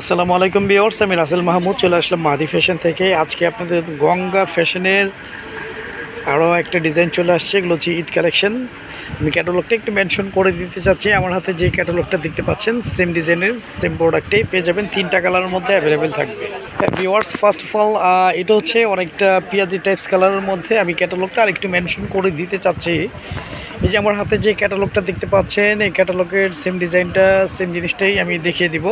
আসসালামু আলাইকুম বিয়র্স আমি রাসেল মাহমুদ, চলে আসলাম মাদি ফ্যাশন থেকে। আজকে আপনাদের গঙ্গা ফ্যাশনের আরও একটা ডিজাইন চলে আসছে, এগুলো হচ্ছে ঈদ কালেকশন। আমি ক্যাটালগটা একটু মেনশন করে দিতে চাচ্ছি, আমার হাতে যে ক্যাটালগটা দেখতে পাচ্ছেন, সেম ডিজাইনের, সেম প্রোডাক্টেই পেয়ে যাবেন, তিনটা কালারের মধ্যে অ্যাভেলেবেল থাকবে। ভিওয়ার্স ফার্স্ট অফ অল এটা হচ্ছে অনেকটা পেঁয়াজি টাইপস কালারের মধ্যে আমি ক্যাটালগটা আরেকটু মেনশন করে দিতে চাচ্ছি। এই যে আমার হাতে যে ক্যাটালগটা দেখতে পাচ্ছেন, এই ক্যাটালগের সেম ডিজাইনটা সেম জিনিসটাই আমি দেখিয়ে দিব।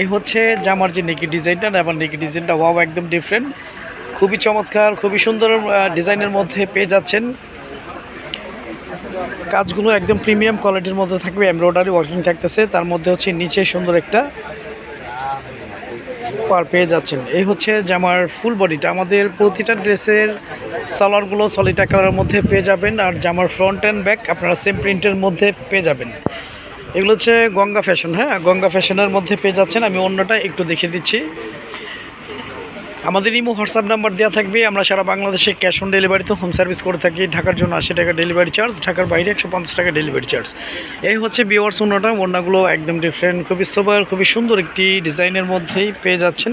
এই হচ্ছে জামার যে নেকি ডিজাইনটা আমার নেকি ডিজাইনটা ওয়াও একদম ডিফারেন্ট খুবই চমৎকার, খুবই সুন্দর ডিজাইনের মধ্যে পেয়ে যাচ্ছেন। কাজগুলো একদম প্রিমিয়াম কোয়ালিটির মধ্যে থাকবে এমব্রয়ডারি ওয়ার্কিং থাকতেছে, তার মধ্যে হচ্ছে নিচে সুন্দর একটা পার পেয়ে যাচ্ছেন। এই হচ্ছে জামার ফুল বডিটা আমাদের প্রতিটা ড্রেসের সালোয়ারগুলো সলিটা কালারের মধ্যে পেয়ে যাবেন। আর জামার ফ্রন্ট অ্যান্ড ব্যাক আপনারা সেম প্রিন্টের মধ্যে পেয়ে যাবেন। এগুলো হচ্ছে গঙ্গা ফ্যাশন হ্যাঁ? গঙ্গা ফ্যাশনের মধ্যে পেয়ে যাচ্ছেন। আমি অন্যটা একটু দেখিয়ে দিচ্ছি। আমাদের ইমো হোয়াটসঅ্যাপ নাম্বার দেওয়া থাকবে। আমরা সারা বাংলাদেশে ক্যাশ অন ডেলিভারিতে হোম সার্ভিস করে থাকি। ঢাকার জন্য আশি টাকা ডেলিভারি চার্জ ঢাকার বাইরে একশো পঞ্চাশ টাকা ডেলিভারি চার্জ এই হচ্ছে বিওয়ার্স অন্যটা ওড়নাগুলো একদম ডিফারেন্ট খুবই সোবার খুবই সুন্দর একটি ডিজাইনের মধ্যেই পেয়ে যাচ্ছেন।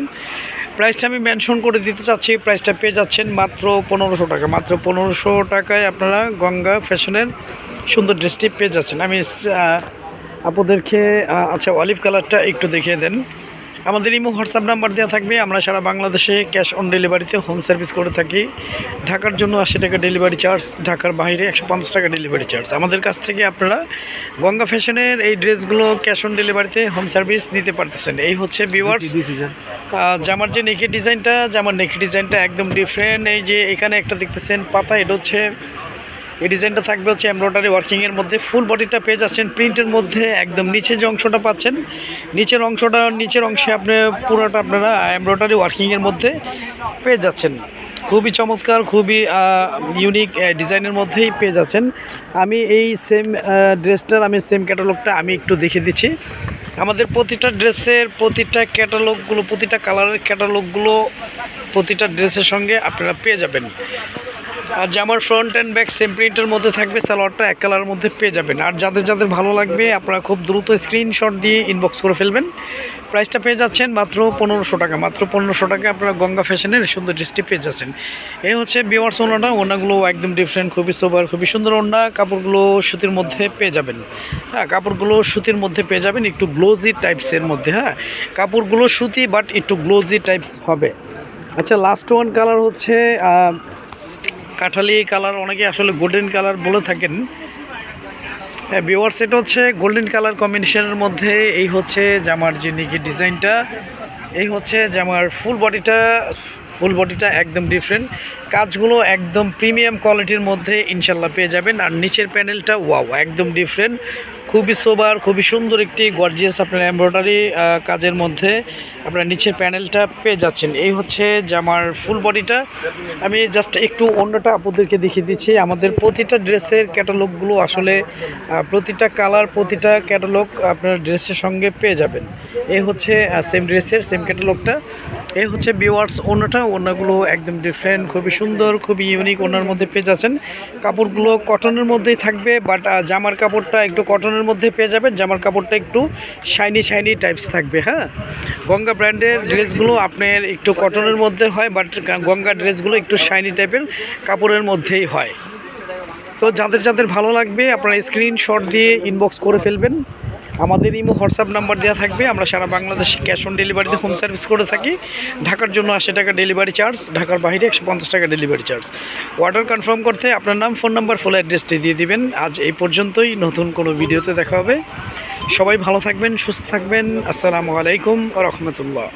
প্রাইসটা আমি মেনশন করে দিতে চাচ্ছি। প্রাইসটা পেয়ে যাচ্ছেন মাত্র পনেরোশো টাকা। মাত্র পনেরোশো টাকায় আপনারা গঙ্গা ফ্যাশনের সুন্দর ড্রেসটি পেয়ে যাচ্ছেন। আমি আপনাদেরকে আচ্ছা অলিভ কালারটা একটু দেখিয়ে দেন। আমাদের ইমো হোয়াটসঅ্যাপ নাম্বার দেওয়া থাকবে। আমরা সারা বাংলাদেশে ক্যাশ অন ডেলিভারিতে হোম সার্ভিস করে থাকি। ঢাকার জন্য আশি টাকা ডেলিভারি চার্জ ঢাকার বাইরে একশো পঞ্চাশ টাকা ডেলিভারি চার্জ। আমাদের কাছ থেকে আপনারা গঙ্গা ফ্যাশনের এই ড্রেসগুলো ক্যাশ অন ডেলিভারিতে হোম সার্ভিস নিতে পারতেছেন। এই হচ্ছে ভিউয়ার্স জামার যে নেকি ডিজাইনটা জামার নেকের ডিজাইনটা একদম ডিফারেন্ট এই যে এখানে একটা দেখতেছেন পাতা এটা হচ্ছে এই ডিজাইনটা থাকবে হচ্ছে এমব্রয়ডারি ওয়ার্কিংয়ের মধ্যে। ফুল বডিটা পেয়ে যাচ্ছেন, প্রিন্টের মধ্যে একদম নিচে যে অংশটা পাচ্ছেন, নিচের অংশটা, নিচের অংশে আপনি পুরোটা আপনারা এমব্রয়ডারি ওয়ার্কিংয়ের মধ্যে পেয়ে যাচ্ছেন। খুবই চমৎকার, খুবই ইউনিক ডিজাইনের মধ্যেই পেয়ে যাচ্ছেন। আমি এই সেম ড্রেসটার, আমি সেম ক্যাটালগটা আমি একটু দেখে দিচ্ছি। আমাদের প্রতিটা ড্রেসের প্রতিটা ক্যাটালগগুলো প্রতিটা কালারের ক্যাটালগগুলো প্রতিটা ড্রেসের সঙ্গে আপনারা পেয়ে যাবেন। আর জামার ফ্রন্ট অ্যান্ড ব্যাক সেম প্রিন্টের মধ্যে থাকবে, সালোয়ারটা এক কালারের মধ্যে পেয়ে যাবেন। আর যাদের যাদের ভালো লাগবে, আপনারা খুব দ্রুত স্ক্রিনশট দিয়ে ইনবক্স করে ফেলবেন। প্রাইসটা পেয়ে যাচ্ছেন মাত্র পনেরোশো টাকা। মাত্র পনেরোশো টাকা আপনারা গঙ্গা ফ্যাশনের সুন্দর ড্রেসটি পেয়ে যাচ্ছেন। এই হচ্ছে বিওয়ার্স ওনাটা ওনাগুলো একদম ডিফারেন্ট খুবই সোবার খুবই সুন্দর ওনা। কাপড়গুলো সুতির মধ্যে পেয়ে যাবেন। হ্যাঁ কাপড়গুলো সুতির মধ্যে পেয়ে যাবেন, একটু গ্লোজি টাইপসের মধ্যে। হ্যাঁ কাপড়গুলো সুতি বাট একটু গ্লোজি টাইপস হবে। আচ্ছা লাস্ট ওয়ান কালার হচ্ছে কাঠালি কালার অনেকে আসলে গোল্ডেন কালার বলে থাকেন। হ্যাঁ সেট হচ্ছে গোল্ডেন কালার কম্বিনেশনের মধ্যে এই হচ্ছে জামার যে নিকি ডিজাইনটা এই হচ্ছে জামার ফুল বডিটা ফুল বডিটা একদম ডিফারেন্ট কাজগুলো একদম প্রিমিয়াম কোয়ালিটির মধ্যে ইনশাল্লাহ পেয়ে যাবেন। আর নিচের প্যানেলটা ওয়াও একদম ডিফারেন্ট খুবই সোবার খুবই সুন্দর একটি গর্জিয়াস আপনার এমব্রয়ডারি কাজের মধ্যে আপনার নিচের প্যানেলটা পেয়ে যাচ্ছেন। এই হচ্ছে জামার ফুল বডিটা। আমি জাস্ট একটু অন্যটা আপনাদেরকে দেখিয়ে দিচ্ছি। আমাদের প্রতিটা ড্রেসের ক্যাটালগগুলো আসলে প্রতিটা কালার প্রতিটা ক্যাটালগ আপনার ড্রেসের সঙ্গে পেয়ে যাবেন। এই হচ্ছে সেম ড্রেসের সেম ক্যাটালগটা এই হচ্ছে বিওয়ার্স অন্যটা অন্যগুলো একদম ডিফারেন্ট খুবই সুন্দর, খুবই ইউনিক ওনার মধ্যে পেয়ে যাচ্ছেন। কাপড়গুলো কটনের মধ্যেই থাকবে বাট জামার কাপড়টা একটু কটনের মধ্যে পেয়ে যাবেন, জামার কাপড়টা একটু শাইনি শাইনি টাইপস থাকবে হ্যাঁ? গঙ্গা ব্র্যান্ডের ড্রেসগুলো আপনার একটু কটনের মধ্যে হয় বাট গঙ্গা ড্রেসগুলো একটু শাইনি টাইপের কাপড়ের মধ্যেই হয়। তো যাদের যাদের ভালো লাগবে, আপনারা স্ক্রিনশট দিয়ে ইনবক্স করে ফেলবেন। আমাদের ইমো হোয়াটসঅ্যাপ নাম্বার দেওয়া থাকবে, আমরা সারা বাংলাদেশে ক্যাশ অন ডেলিভারিতে হোম সার্ভিস করে থাকি। ঢাকার জন্য আশি টাকা ডেলিভারি চার্জ ঢাকার বাইরে একশো পঞ্চাশ টাকা ডেলিভারি চার্জ অর্ডার কনফার্ম করতে আপনার নাম ফোন নাম্বার ফুল অ্যাড্রেসটি দিয়ে দিবেন। আজ এই পর্যন্তই, নতুন কোনো ভিডিওতে দেখা হবে। সবাই ভালো থাকবেন, সুস্থ থাকবেন। আসসালামু আলাইকুম রহমতুল্লাহ।